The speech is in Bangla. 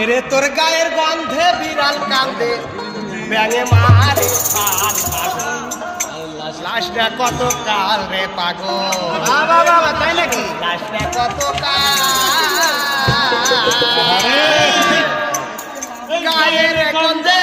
রে তোর গায়ের গন্ধে বিড়াল কান্দে ব্যাঙে মারে পাল পাগল লাশটা কত কাল রে পাগো বাবা বাবা তাই নাকি লাশটা কত কাল গায়ের গন্ধে